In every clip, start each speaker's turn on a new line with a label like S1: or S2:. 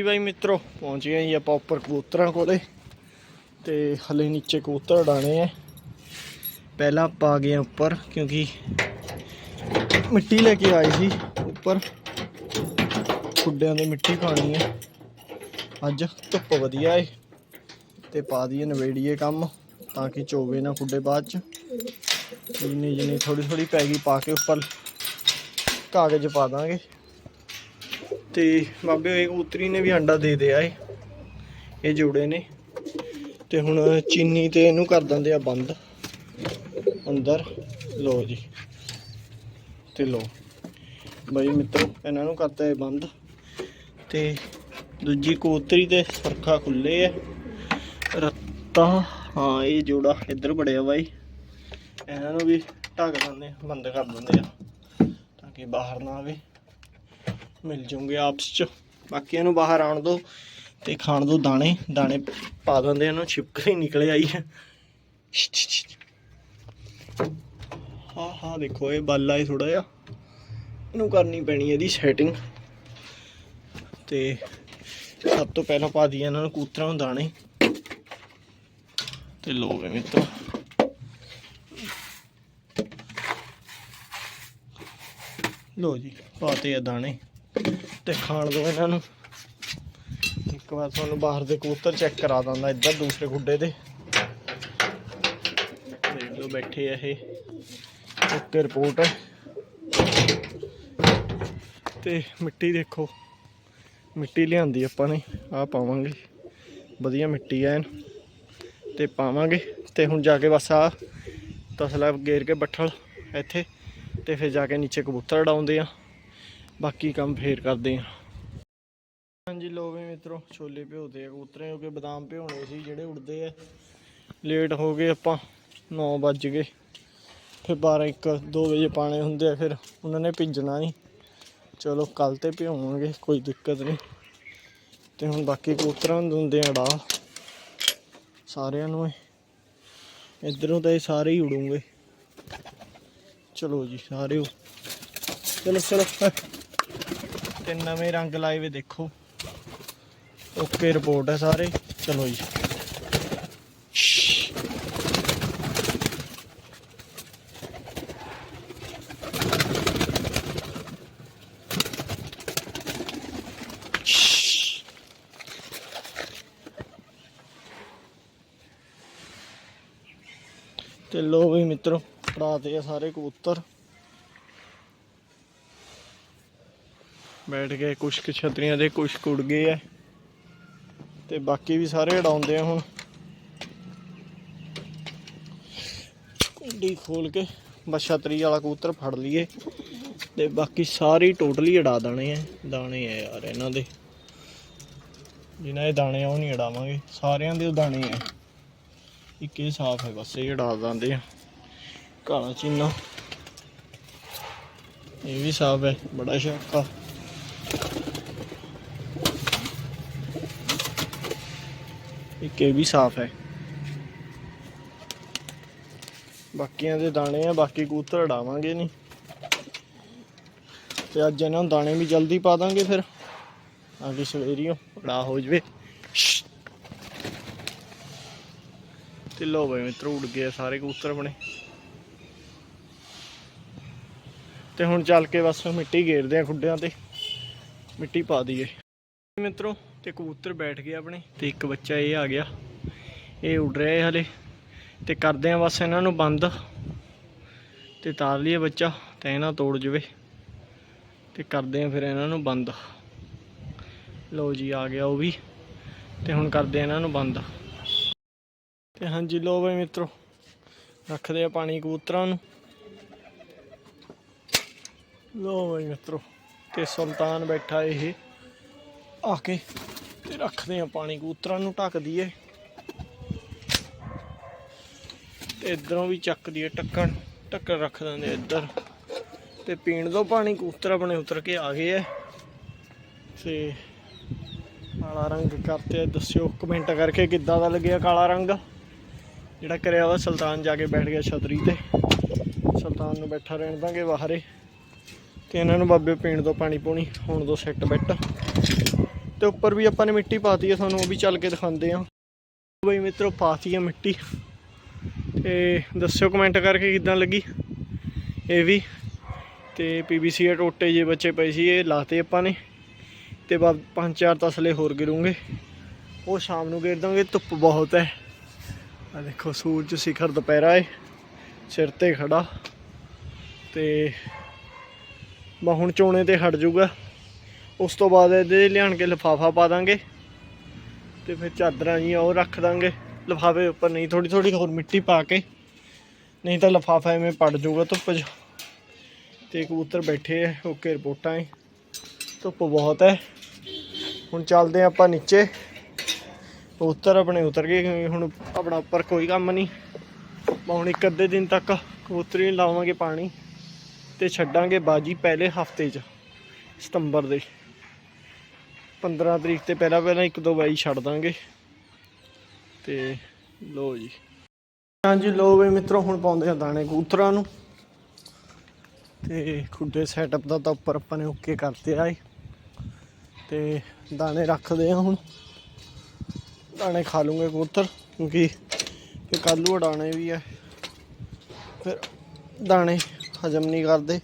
S1: ਜੀ ਬਾਈ ਮਿੱਤਰੋ, ਪਹੁੰਚ ਗਏ ਜੀ ਆਪਾਂ ਉੱਪਰ ਕਬੂਤਰਾਂ ਕੋਲੇ। ਤੇ ਹਲੇ ਨੀਚੇ ਕਬੂਤਰ ਉਡਾਣੇ ਆ। ਪਹਿਲਾਂ ਆਪਾਂ ਆ ਗਏ ਹਾਂ ਉੱਪਰ, ਕਿਉਂਕਿ ਮਿੱਟੀ ਲੈ ਕੇ ਆਏ ਸੀ ਉੱਪਰ। ਖੁੱਡਿਆਂ ਦੇ ਮਿੱਟੀ ਪਾਣੀ ਹੈ ਅੱਜ ਧੁੱਪ ਵਧੀਆ ਏ, ਤੇ ਪਾ ਦਈਏ ਨਵੇੜੀਏ ਕੰਮ, ਤਾਂ ਕਿ ਚੋਵੇ ਨਾ ਖੁੱਡੇ ਬਾਅਦ ਚ। ਜਿੰਨੀ ਜਿੰਨੀ ਥੋੜੀ ਥੋੜੀ ਪੈ ਗਈ ਪਾ ਕੇ ਉੱਪਰ ਕਾਗਜ਼ ਪਾ ਦਾਂਗੇ। ਤੇ ਬਾਬੇ ਹੋਏ ਉਤਰੀ ਨੇ ਵੀ ਅੰਡਾ ਦੇ ਦਿਆ ਏ। ਇਹ ਜੋੜੇ ਨੇ। ਤੇ ਹੁਣ ਚੀਨੀ ਤੇ ਇਹਨੂੰ ਕਰ ਦਿੰਦੇ ਆ ਬੰਦ। ਅੰਦਰ। ਲੋ ਜੀ। ਤੇ ਲੋ ਬਾਈ ਮਿੱਤਰੋ, ਇਹਨਾਂ ਨੂੰ ਕਰਤਾ ਹੈ ਬੰਦ। ਤੇ ਦੂਜੀ ਕੋਤਰੀ ਤੇ ਸਰਖਾ ਖੁੱਲੇ ਐ ਰੱਤਾ। ਹਾਂ, ਇਹ ਜੋੜਾ ਇੱਧਰ ਬੜਿਆ ਬਾਈ। ਇਹਨਾਂ ਨੂੰ ਵੀ ਢੱਕ ਦਿੰਦੇ ਬੰਦ ਕਰ ਦਿੰਦੇ ਆ। ਤਾਂ ਕਿ ਬਾਹਰ ਨਾ ਆਵੇ। ਮਿਲ ਜੂਗੇ ਆਪਸ ਚ। ਬਾਕੀ ਇਹਨੂੰ ਬਾਹਰ ਆਉਣ ਦੋ ਤੇ ਖਾਣ ਦੋ ਦਾਣੇ। ਦਾਣੇ ਪਾ ਦਿੰਦੇ ਇਹਨੂੰ, ਛਿਪਕ ਹੀ ਨਿਕਲ ਆਈ ਹੈ। ਹਾਂ ਹਾਂ ਦੇਖੋ, ਇਹ ਬਾਲਾ ਹੀ ਥੋੜਾ ਜਿਹਾ। ਇਹਨੂੰ ਕਰਨੀ ਪੈਣੀ ਇਹਦੀ ਸੈਟਿੰਗ ਤੇ ਸਭ ਤੋਂ ਪਹਿਲਾਂ ਪਾ ਦਈਏ ਇਹਨਾਂ ਨੂੰ ਕੂਤਰਾਂ ਨੂੰ ਦਾਣੇ। ਤੇ ਲੋ ਵੇ ਮਿੱਤਰੋ। ਲੋ ਜੀ ਪਾਤੇ ਆ ਦਾਣੇ। ਤੇ ਖਾਣ ਦਿਓ ਇਹਨਾਂ ਨੂੰ। ਇੱਕ ਵਾਰ ਤੁਹਾਨੂੰ ਬਾਹਰ ਦੇ ਕਬੂਤਰ ਚੈੱਕ ਕਰਾ ਦਿੰਦਾ ਇੱਧਰ ਦੂਸਰੇ ਗੁੱਡੇ ਦੇ। ਦੇਖ ਲਓ ਬੈਠੇ ਆ ਇਹ। ਇੱਕ ਰਿਪੋਰਟ ਹੈ। ਤੇ ਮਿੱਟੀ ਦੇਖੋ। ਮਿੱਟੀ ਲਿਆਂਦੀ ਆਪਾਂ ਨੇ ਆ ਪਾਵਾਂਗੇ। ਵਧੀਆ ਮਿੱਟੀ ਐਨ ਤੇ ਪਾਵਾਂਗੇ। ਤੇ ਹੁਣ ਜਾ ਕੇ ਬਸ ਆ ਤਸਲਾ ਗੇਰ ਕੇ ਬੱਠਲ ਇੱਥੇ। ਤੇ ਫਿਰ ਜਾ ਕੇ ਨੀਚੇ ਕਬੂਤਰ ਉਡਾਉਂਦੇ ਆ। ਬਾਕੀ ਕੰਮ ਫੇਰ ਕਰਦੇ ਹਾਂ। ਹਾਂਜੀ ਲੋ ਵੀ ਮਿੱਤਰੋ, ਛੋਲੇ ਭਿਓਦੇ ਆ ਕਬੂਤਰਾਂ ਕਿਉਂਕਿ ਬਦਾਮ ਭਿਉਣੇ ਸੀ, ਜਿਹੜੇ ਉੜਦੇ ਆ। ਲੇਟ ਹੋ ਗਏ ਆਪਾਂ 9 ਵੱਜ ਗਏ। ਫਿਰ 12 1 2 ਵਜੇ ਪਾਣੇ ਹੁੰਦੇ ਆ, ਫਿਰ ਉਹਨਾਂ ਨੇ ਭਿੱਜਣਾ ਨਹੀਂ ਚਲੋ ਕੱਲ ਤੇ ਭਿਉਵਾਂਗੇ, ਕੋਈ ਦਿੱਕਤ ਨਹੀਂ ਤੇ ਹੁਣ ਬਾਕੀ ਕਬੂਤਰਾਂ ਨੂੰ ਦਿੰਦੇ ਆ ਡਾ ਸਾਰਿਆਂ ਨੂੰ ਇਹ। ਇੱਧਰੋਂ ਤਾਂ ਇਹ ਸਾਰੇ ਹੀ ਉਡੂਗੇ। ਚਲੋ ਜੀ, ਸਾਰੇ ਉ- ਚਲੋ ਚਲੋ। ਤੇ ਨਵੇਂ ਰੰਗ ਲਾਏ ਵੇ ਦੇਖੋ। ਓਕੇ ਰਿਪੋਰਟ ਹੈ ਸਾਰੇ। ਚਲੋ ਜੀ। ਤੇ ਲੋ ਵੀ ਮਿੱਤਰੋ ਪੜਾਤੇ ਆ ਸਾਰੇ ਕਬੂਤਰ। ਬੈਠ ਗਏ ਕੁਛ ਕੁ ਛਤਰੀਆਂ ਦੇ ਕੁਛ ਕੁੜ ਗਏ ਆ। ਤੇ ਬਾਕੀ ਵੀ ਸਾਰੇ ਉਡਾਉਂਦੇ ਆ ਹੁਣ। ਕੁੰਡੀ ਖੋਲ ਕੇ ਬਸ ਛਤਰੀ ਵਾਲਾ ਕਬੂਤਰ ਫੜ ਲਈਏ। ਤੇ ਬਾਕੀ ਸਾਰੇ ਟੋਟਲੀ ਉਡਾ ਦੇਣੇ ਆ। ਦਾਣੇ ਆ ਯਾਰ ਇਹਨਾਂ ਦੇ। ਜਿਨ੍ਹਾਂ ਦੇ ਦਾਣੇ ਆ ਉਹ ਨਹੀਂ ਉਡਾਵਾਂਗੇ। ਸਾਰਿਆਂ ਦੇ ਦਾਣੇ ਆ। ਇੱਕ ਇਹ ਸਾਫ਼ ਹੈ ਬਸ, ਇਹ ਉਡਾ ਦਿੰਦੇ ਆ। ਕਾਲਾ ਚੀਨਾ। ਇਹ ਵੀ ਸਾਫ਼ ਹੈ, ਬੜਾ ਸ਼ੌਕਾ ਇੱਕ ਇਹ ਵੀ ਸਾਫ਼ ਹੈ। ਬਾਕੀਆਂ ਦੇ ਦਾਣੇ ਆ, ਬਾਕੀ ਕੂਤਰ ਉਡਾਵਾਂਗੇ ਨਹੀਂ। ਤੇ ਅੱਜ ਇਹਨਾਂ ਨੂੰ ਦਾਣੇ ਵੀ ਜਲਦੀ ਪਾ ਦਾਂਗੇ ਫਿਰ। ਆ ਕਿ ਸਵੇਰੀਓ ਉਡਾ ਹੋ ਜਵੇ। ਤੇ ਲੋ ਬਈ ਮਿੱਤਰੋ, ਉੜ ਗਏ ਸਾਰੇ ਕੂਤਰ ਆਪਣੇ। ਤੇ ਹੁਣ ਚੱਲ ਕੇ ਬਸ ਮਿੱਟੀ ਗੇਰਦੇ ਆ ਖੁੱਡਿਆਂ ਤੇ। ਮਿੱਟੀ ਪਾ ਦਈਏ। ਮਿੱਤਰੋ, ਤੇ ਕਬੂਤਰ ਬੈਠ ਗਏ ਆਪਣੇ, ਤੇ ਇੱਕ ਬੱਚਾ ਇਹ ਆ ਗਿਆ। ਇਹ ਉੱਡ ਰਿਹਾ ਹੈ ਹਲੇ। ਤੇ ਕਰਦੇ ਆ ਬਸ ਇਹਨਾਂ ਨੂੰ ਬੰਦ। ਤੇ ਤਾਰ ਲਈਏ ਬੱਚਾ, ਤੇ ਇਹਨਾਂ ਤੋੜ ਜਵੇ। ਤੇ ਕਰਦੇ ਆ ਫਿਰ ਇਹਨਾਂ ਨੂੰ ਬੰਦ। ਲੋ ਜੀ, ਆ ਗਿਆ ਉਹ ਵੀ। ਤੇ ਹੁਣ ਕਰਦੇ ਆ ਇਹਨਾਂ ਨੂੰ ਬੰਦ। ਤੇ ਹਾਂਜੀ ਲੋ ਬਈ ਮਿੱਤਰੋ। ਰੱਖਦੇ ਆ ਪਾਣੀ ਕਬੂਤਰਾਂ ਨੂੰ। ਲੋ ਬਈ ਮਿੱਤਰੋ। ਤੇ ਸੁਲਤਾਨ ਬੈਠਾ ਇਹ। ਆ ਕੇ ਤੇ ਰੱਖਦੇ ਆ ਪਾਣੀ ਕੂਤਰਾਂ ਨੂੰ ਢੱਕ ਦਈਏ। ਤੇ ਇਧਰੋਂ ਵੀ ਚੱਕ ਦਈਏ ਟੱਕਣ ਟੱਕਰ ਰੱਖ ਦਿੰਦੇ ਇੱਧਰ। ਤੇ ਪੀਣ ਦੋ ਪਾਣੀ ਕੂਤਰ ਆਪਣੇ ਉਤਰ ਕੇ ਆ ਗਏ ਐ ਤੇ ਕਾਲਾ ਰੰਗ ਕਰਤੇ ਆ, ਦੱਸਿਓ ਕਮੈਂਟ ਕਰਕੇ ਕਿੱਦਾਂ ਦਾ ਲੱਗਿਆ ਕਾਲਾ ਰੰਗ? ਜਿਹੜਾ ਕਰਿਆ ਵਾ ਸੁਲਤਾਨ ਜਾ ਕੇ ਬੈਠ ਗਿਆ ਛਤਰੀ ਤੇ। ਸੁਲਤਾਨ ਨੂੰ ਬੈਠਾ ਰਹਿਣ ਦਾਂਗੇ ਬਾਹਰੇ। ਤੇ ਇਹਨਾਂ ਨੂੰ ਬਾਬੇ ਪੀਣ ਤੋਂ ਪਾਣੀ ਪੂਣੀ ਹੁਣ ਦੋ ਸੈੱਟ ਬੈੱਟ ਤੇ ਉੱਪਰ ਵੀ ਆਪਾਂ ਨੇ ਮਿੱਟੀ ਪਾਤੀ ਹੈ ਤੁਹਾਨੂੰ ਉਹ ਵੀ ਚੱਲ ਕੇ ਦਿਖਾਉਂਦੇ ਆ। ਬਈ ਮਿੱਤਰੋ, ਪਾਤੀ ਹੈ ਮਿੱਟੀ। ਤੇ ਦੱਸਿਓ ਕਮੈਂਟ ਕਰਕੇ ਕਿਦਾਂ ਲੱਗੀ? ਇਹ ਵੀ। ਤੇ ਪੀਵੀਸੀ ਦੇ ਟੋਟੇ ਜੇ ਬੱਚੇ ਪਏ ਸੀ, ਇਹ ਲਾਤੇ ਆਪਾਂ ਨੇ। ਤੇ ਬਾ ਪੰਜ ਚਾਰ ਤਸਲੇ ਹੋਰ ਗਿਰੂੰਗੇ। ਉਹ ਸ਼ਾਮ ਨੂੰ ਗੇਰ ਦਾਂਗੇ, ਧੁੱਪ ਬਹੁਤ ਹੈ ਆ ਦੇਖੋ, ਸੂਰਜ ਸਿਖਰ ਦੁਪਹਿਰਾ ਹੈ ਸਿਰ ਤੇ ਖੜਾ। ਤੇ ਮੈਂ ਹੁਣ ਚੋਣੇ ਤੇ ਹਟ ਜਾਊਗਾ। ਉਸ ਤੋਂ ਬਾਅਦ ਇਹਦੇ ਲਿਆਣ ਕੇ ਲਫਾਫਾ ਪਾ ਦਾਂਗੇ ਤੇ ਫਿਰ ਚਾਦਰਾਂ ਜੀਆਂ ਉਹ ਰੱਖ ਦਾਂਗੇ। ਲਫਾਫੇ ਉੱਪਰ ਨਹੀਂ ਥੋੜੀ ਥੋੜੀ ਹੋਰ ਮਿੱਟੀ ਪਾ ਕੇ। ਨਹੀਂ ਤਾਂ ਲਫਾਫਾ ਐਵੇਂ ਪੜ ਜਾਊਗਾ ਧੁੱਪ 'ਚ। ਤੇ ਕਬੂਤਰ ਬੈਠੇ ਐ ਓਕੇ ਰਿਪੋਰਟਾਂ ਐ ਧੁੱਪ ਬਹੁਤ ਹੈ। ਹੁਣ ਚੱਲਦੇ ਹਾਂ ਆਪਾਂ ਨੀਚੇ। ਕਬੂਤਰ ਆਪਣੇ ਉਤਰ ਗਏ ਕਿਉਂਕਿ ਹੁਣ ਆਪਣਾ ਉੱਪਰ ਕੋਈ ਕੰਮ ਨਹੀਂ। ਹੁਣ ਇੱਕ ਅੱਧੇ ਦਿਨ ਤੱਕ ਕਬੂਤਰੀ ਲਾਵਾਂਗੇ ਪਾਣੀ। ਤੇ ਛੱਡਾਂਗੇ ਬਾਜੀ ਪਹਿਲੇ ਹਫ਼ਤੇ 'ਚ, ਸਤੰਬਰ ਦੇ। 15 ਤਰੀਕ ਤੇ ਪਹਿਲਾਂ ਪਹਿਲਾਂ ਇੱਕ ਦੋ ਬਾਈ ਛੱਡ ਦਾਂਗੇ। ਤੇ ਲੋ ਜੀ। ਹਾਂਜੀ ਲੋ ਵੀ ਮਿੱਤਰੋ, ਹੁਣ ਪਾਉਂਦੇ ਆ ਦਾਣੇ ਕੂਤਰਾਂ ਨੂੰ। ਤੇ ਖੁੱਡੇ ਸੈਟਅਪ ਦਾ ਤਾਂ ਉੱਪਰ ਆਪਾਂ ਨੇ ਓਕੇ ਕਰਤੇ ਆਏ ਤੇ ਦਾਣੇ ਰੱਖਦੇ ਆ ਹੁਣ। ਦਾਣੇ ਖਾ ਲੂੰਗੇ ਕਬੂਤਰ, ਕਿਉਂਕਿ ਫਿਰ ਕੱਲ੍ਹ ਉਡਾਣੇ ਵੀ ਹੈ ਫਿਰ ਦਾਣੇ ਹਜਮ ਨਹੀਂ ਕਰਦੇ।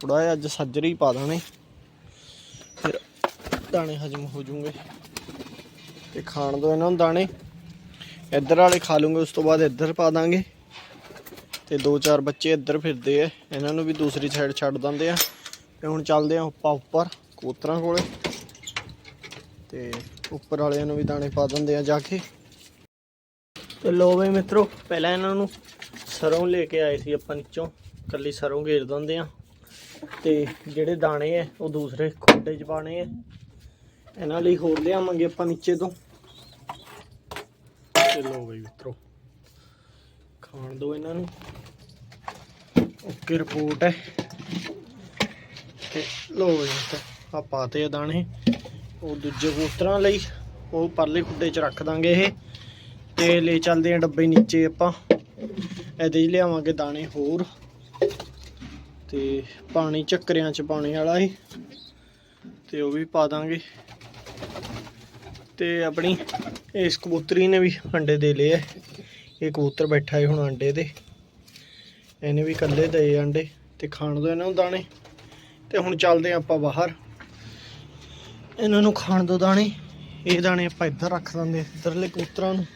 S1: ਥੋੜਾ ਜਿਹਾ ਅੱਜ ਸੱਜਰੀ ਪਾ ਦਾਣੇ ਫਿਰ ਦਾਣੇ ਹਜਮ ਹੋ ਜੂਗੇ ਤੇ ਖਾਣ ਦੋ ਇਹਨਾਂ ਨੂੰ ਦਾਣੇ। ਇੱਧਰ ਵਾਲੇ ਖਾ ਲੂੰਗੇ, ਉਸ ਤੋਂ ਬਾਅਦ ਇੱਧਰ ਪਾ ਦਾਂਗੇ। ਤੇ ਦੋ ਚਾਰ ਬੱਚੇ ਇੱਧਰ ਫਿਰਦੇ ਆ। ਇਹਨਾਂ ਨੂੰ ਵੀ ਦੂਸਰੀ ਸਾਈਡ ਛੱਡ ਦਿੰਦੇ ਆ। ਤੇ ਹੁਣ ਚੱਲਦੇ ਆ ਉੱਪਾ ਉੱਪਰ ਕੋਤਰਾਂ ਕੋਲੇ। ਤੇ ਉੱਪਰ ਵਾਲਿਆਂ ਨੂੰ ਵੀ ਦਾਣੇ ਪਾ ਦਿੰਦੇ ਆ ਜਾ ਕੇ। ਤੇ ਲੋ ਬਈ ਮਿੱਤਰੋ, ਪਹਿਲਾਂ ਇਹਨਾਂ ਨੂੰ ਸਰੋਂ ਲੈ ਕੇ ਆਏ ਸੀ ਆਪਾਂ ਨੀਚੋਂ। ਕੱਲੀ ਸਰੋਂ ਘੇਰ ਦਿੰਦੇ ਆ। ਤੇ ਜਿਹੜੇ ਦਾਣੇ ਆ, ਉਹ ਦੂਸਰੇ ਖੁੱਡੇ 'ਚ ਪਾਣੇ ਆ। ਇਹਨਾਂ ਲਈ ਹੋਰ ਲਿਆਵਾਂਗੇ ਆਪਾਂ ਨੀਚੇ ਤੋਂ। ਤੇ ਲੋ ਬਈ ਮਿੱਤਰੋ, ਖਾਣ ਦੋ ਇਹਨਾਂ ਨੂੰ। ਓਕੇ, ਰਿਪੋਰਟ ਹੈ। ਤੇ ਲੋ ਬਈ ਆ ਪਾਤੇ ਦਾਣੇ। ਉਹ ਦੂਜੇ ਕਬੂਤਰਾਂ ਲਈ ਉਹ ਪਰਲੇ ਖੁੱਡੇ 'ਚ ਰੱਖ ਦਾਂਗੇ ਇਹ। ਤੇ ਲੈ ਚੱਲਦੇ ਆ ਡੱਬੇ ਨੀਚੇ ਆਪਾਂ। ਇਹਦੇ 'ਚ ਲਿਆਵਾਂਗੇ ਦਾਣੇ ਹੋਰ। ਤੇ ਪਾਣੀ ਚੱਕਰਿਆਂ 'ਚ ਪਾਣੀ ਵਾਲਾ ਏ ਤੇ ਉਹ ਵੀ ਪਾ ਦਾਂਗੇ। ਤੇ ਆਪਣੀ ਇਸ ਕਬੂਤਰੀ ਨੇ ਵੀ ਅੰਡੇ ਦੇ ਲਏ ਐ ਇਹ ਕਬੂਤਰ ਬੈਠਾ ਏ ਹੁਣ ਅੰਡੇ ਦੇ। ਇਹਨੇ ਵੀ ਇਕੱਲੇ ਦਏ ਅੰਡੇ ਤੇ ਖਾਣ ਦੋ ਇਹਨਾਂ ਨੂੰ ਦਾਣੇ। ਤੇ ਹੁਣ ਚੱਲਦੇ ਆ ਆਪਾਂ ਬਾਹਰ। ਇਹਨਾਂ ਨੂੰ ਖਾਣ ਦੋ ਦਾਣੇ। ਇਹ ਦਾਣੇ ਆਪਾਂ ਇੱਧਰ ਰੱਖ ਦਿੰਦੇ ਇੱਧਰਲੇ ਕਬੂਤਰਾਂ ਨੂੰ।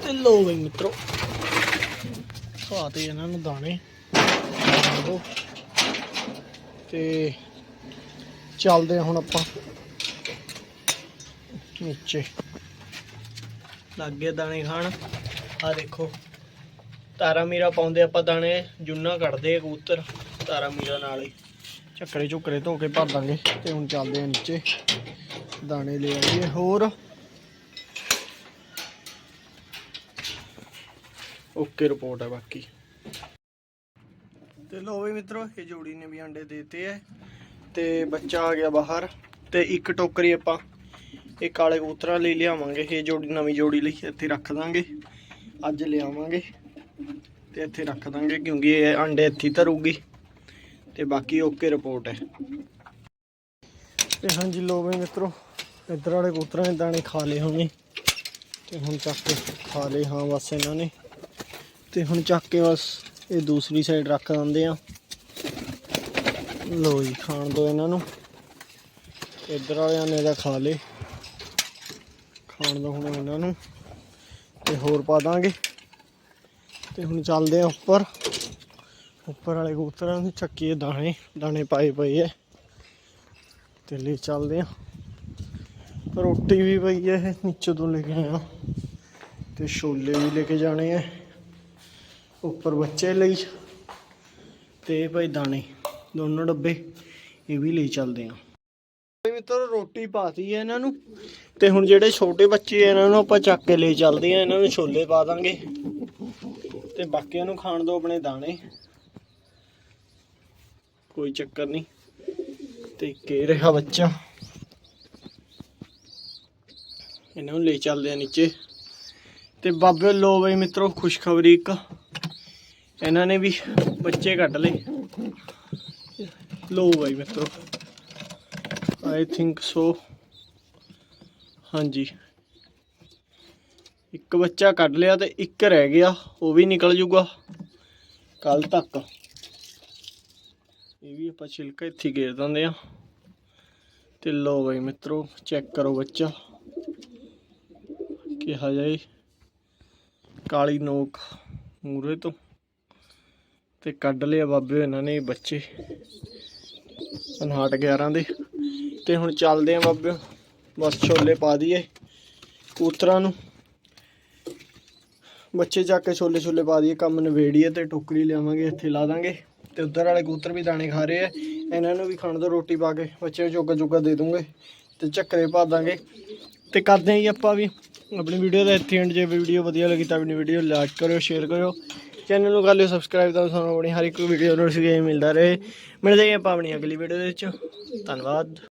S1: ਤੇ ਲੋ ਬਈ ਮਿੱਤਰੋ। ਖਾਤੇ ਇਹਨਾਂ ਨੂੰ ਦਾਣੇ। ਖਾਣ ਤੇ ਚੱਲਦੇ ਆ ਹੁਣ ਆਪਾਂ ਨੀਚੇ। ਲੱਗੇ ਦਾਣੇ ਖਾਣ। ਆ ਦੇਖੋ ਤਾਰਾ ਮੀਰਾ ਪਾਉਂਦੇ ਆਪਾਂ ਦਾਣੇ, ਜੁੰਨਾ ਕੱਢਦੇ ਕਬੂਤਰ ਤਾਰਾ ਮੀਰਾ ਨਾਲ ਹੀ। ਚੱਕਰੇ ਝੁਕਰੇ ਧੋ ਕੇ ਭਰ ਦਾਂਗੇ ਤੇ ਹੁਣ ਚੱਲਦੇ ਆ ਨੀਚੇ। ਦਾਣੇ ਲੈ ਆਈਏ ਹੋਰ। ਓਕੇ ਰਿਪੋਰਟ ਹੈ ਬਾਕੀ। ਤੇ ਲੋ ਵੀ ਮਿੱਤਰੋ, ਇਹ ਜੋੜੀ ਨੇ ਵੀ ਅੰਡੇ ਦੇਤੇ ਐ ਤੇ ਬੱਚਾ ਆ ਗਿਆ ਬਾਹਰ, ਤੇ ਇੱਕ ਟੋਕਰੀ ਆਪਾਂ ਇਹ ਕਾਲੇ ਕਬੂਤਰਾਂ ਲਈ ਲਿਆਵਾਂਗੇ। ਇਹ ਜੋੜੀ ਨਵੀਂ ਜੋੜੀ ਲਈ ਇੱਥੇ ਰੱਖ ਦਾਂਗੇ। ਅੱਜ ਲਿਆਵਾਂਗੇ ਤੇ ਇੱਥੇ ਰੱਖ ਦਾਂਗੇ ਕਿਉਂਕਿ ਇਹ ਅੰਡੇ ਇੱਥੇ ਧਰੂਗੀ। ਤੇ ਬਾਕੀ ਓਕੇ ਰਿਪੋਰਟ ਹੈ। ਤੇ ਹਾਂਜੀ ਲੋ ਵੀ ਮਿੱਤਰੋ, ਇੱਧਰ ਵਾਲੇ ਕਬੂਤਰਾਂ ਨੇ ਦਾਣੇ ਖਾ ਲਏ ਹੋਣੇ। ਤੇ ਹੁਣ ਚੱਕ ਕੇ ਖਾ ਲਏ, ਹਾਂ, ਬਸ ਇਹਨਾਂ ਨੇ। ਤੇ ਹੁਣ ਚੱਕ ਕੇ ਬਸ ਇਹ ਦੂਸਰੀ ਸਾਈਡ ਰੱਖ ਦਿੰਦੇ ਆ। ਲੋ ਜੀ, ਖਾਣ ਦੋ ਇਹਨਾਂ ਨੂੰ। ਇੱਧਰ ਵਾਲਿਆਂ ਨੇ ਤਾਂ ਖਾ ਲਏ। ਖਾਣ ਦੋ ਹੁਣ ਇਹਨਾਂ ਨੂੰ। ਤੇ ਹੋਰ ਪਾ ਦਾਂਗੇ। ਤੇ ਹੁਣ ਚੱਲਦੇ ਆ ਉੱਪਰ। ਉੱਪਰ ਵਾਲੇ ਕਬੂਤਰਾਂ ਨੂੰ ਚੱਕੀਏ ਦਾਣੇ। ਦਾਣੇ ਪਾਏ ਪਏ ਐ ਤੇ ਲੈ ਚੱਲਦੇ ਆ। ਰੋਟੀ ਵੀ ਪਈ ਐ ਇਹ, ਨੀਚੇ ਤੋਂ ਲੈ ਕੇ ਆਇਆ ਤੇ ਛੋਲੇ ਵੀ ਲੈ ਕੇ ਜਾਣੇ ਐ ਉੱਪਰ ਬੱਚੇ ਲਈ ਤੇ ਭਾਈ ਦਾਣੇ, ਦੋਨੋਂ ਡੱਬੇ ਇਹ ਵੀ ਲੈ ਚੱਲਦੇ ਆ ਮਿੱਤਰ, ਰੋਟੀ ਪਾਤੀ ਹੈ ਇਹਨਾਂ ਨੂੰ ਤੇ ਹੁਣ ਜਿਹੜੇ ਛੋਟੇ ਬੱਚੇ ਆ ਇਹਨਾਂ ਨੂੰ ਆਪਾਂ ਚੱਕ ਕੇ ਲੈ ਚੱਲਦੇ ਆ ਇਹਨਾਂ ਨੂੰ ਛੋਲੇ ਪਾ ਦਾਂਗੇ ਤੇ ਬਾਕੀਆਂ ਨੂੰ ਖਾਣ ਦੋ ਆਪਣੇ ਦਾਣੇ। ਕੋਈ ਚੱਕਰ ਨਹੀਂ, ਤੇ ਕੇ ਰਿਹਾ ਬੱਚਾ। ਇਹਨਾਂ ਨੂੰ ਲੈ ਚੱਲਦੇ ਆ ਨੀਚੇ। ਤੇ ਬਾਬੇ ਲੋ ਬਈ ਮਿੱਤਰੋ, ਖੁਸ਼ਖਬਰੀ ਇੱਕ। ਇਹਨਾਂ ਨੇ ਵੀ ਬੱਚੇ ਕੱਢ ਲਏ। ਲੋ ਬਾਈ ਮਿੱਤਰੋ। ਆਈ ਥਿੰਕ ਸੋ ਹਾਂਜੀ। ਇੱਕ ਬੱਚਾ ਕੱਢ ਲਿਆ ਤੇ ਇੱਕ ਰਹਿ ਗਿਆ। ਉਹ ਵੀ ਨਿਕਲ ਜੂਗਾ। ਕੱਲ ਤੱਕ। ਇਹ ਵੀ ਆਪਾਂ ਛਿਲਕਾ ਇੱਥੇ ਹੀ ਗੇਰ ਦਿੰਦੇ ਆ। ਤੇ ਲੋ ਬਾਈ ਮਿੱਤਰੋ ਚੈੱਕ ਕਰੋ ਬੱਚਾ। ਕਿਹਾ ਜਾਏ ਕਾਲੀ ਨੋਕ ਮੂਰੇ ਤੋਂ। ਤੇ ਕੱਢ ਲਿਆ ਬਾਬੇ ਇਹਨਾਂ ਨੇ ਬੱਚੇ। 59 11 ਦੇ। ਤੇ ਹੁਣ ਚੱਲਦੇ ਆ ਬਾਬੇ। ਬਸ ਛੋਲੇ ਪਾ ਦਈਏ ਕੂਤਰਾਂ ਨੂੰ। ਬੱਚੇ ਜਾ ਕੇ ਛੋਲੇ ਛੋਲੇ ਪਾ ਦਈਏ। ਕੰਮ ਨਵੇੜੀਏ ਤੇ ਟੋਕਰੀ ਲਿਆਵਾਂਗੇ, ਇੱਥੇ ਲਾ ਦਾਂਗੇ। ਤੇ ਉਧਰ ਵਾਲੇ ਕੂਤਰ ਵੀ ਦਾਣੇ ਖਾ ਰਹੇ ਆ। ਇਹਨਾਂ ਨੂੰ ਵੀ ਖਾਣ ਦੋ, ਰੋਟੀ ਪਾ ਕੇ। ਬੱਚੇ ਜੋਗਾ ਜੋਗਾ ਦੇ ਦੂੰਗੇ ਤੇ ਚੱਕਰੇ ਪਾ ਦਾਂਗੇ। ਤੇ ਕਰਦੇ ਆਂ ਜੀ ਆਪਾਂ ਵੀ ਆਪਣੀ ਵੀਡੀਓ ਦਾ ਇੱਥੇ ਐਂਡ ਜੇ। ਵੀਡੀਓ ਵਧੀਆ ਲੱਗੀ ਤਾਂ ਆਪਣੀ ਵੀਡੀਓ ਲਾਈਕ ਕਰਿਓ ਸ਼ੇਅਰ ਕਰਿਓ। ਚੈਨਲ ਨੂੰ ਕਰ ਲਿਓ ਸਬਸਕ੍ਰਾਈਬ ਤਾਂ ਤੁਹਾਨੂੰ ਆਪਣੀ ਹਰ ਇੱਕ ਵੀਡੀਓ ਨੋਟੀਫਿਕੇਸ਼ਨ ਮਿਲਦਾ ਰਹੇ। ਮਿਲਦੇ ਹਾਂ ਆਪਾਂ ਆਪਣੀ ਅਗਲੀ ਵੀਡੀਓ ਦੇ ਵਿੱਚ। ਧੰਨਵਾਦ।